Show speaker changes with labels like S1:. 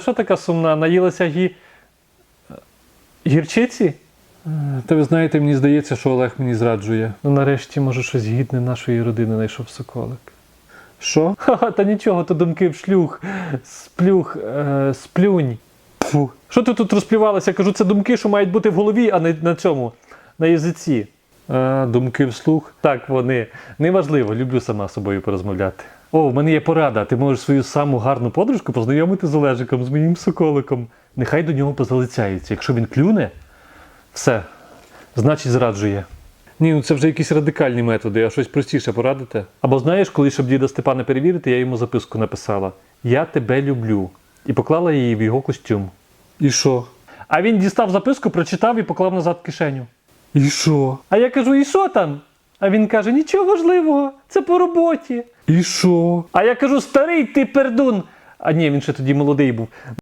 S1: Що така сумна? Наїлася гі... гірчиці?
S2: Е, Та ви знаєте, мені здається, що Олег мені зраджує.
S1: Ну нарешті, може, щось гідне нашої родини знайшов соколик.
S2: Що?
S1: Ха-ха, та нічого, то думки в шлюх, сплюх, е, сплюнь.
S2: Фу.
S1: Що ти тут розплювалася? Кажу, це думки, що мають бути в голові, а не на цьому, на язиці.
S2: А, думки вслух.
S1: Так вони. Неважливо, люблю сама з собою порозмовляти. О, в мене є порада. Ти можеш свою саму гарну подружку познайомити з Олежиком, з моїм соколиком. Нехай до нього позалицяється. Якщо він клюне, все, значить зраджує.
S2: Ні, ну це вже якісь радикальні методи, а щось простіше порадите.
S1: Або знаєш, коли щоб діда Степана перевірити, я йому записку написала: Я тебе люблю. І поклала її в його костюм.
S2: І що?
S1: А він дістав записку, прочитав і поклав назад в кишеню.
S2: І що?
S1: А я кажу, і що там? А він каже: нічого важливого, це по роботі.
S2: І що?
S1: А я кажу, старий ти пердун. А ні, він ще тоді молодий був.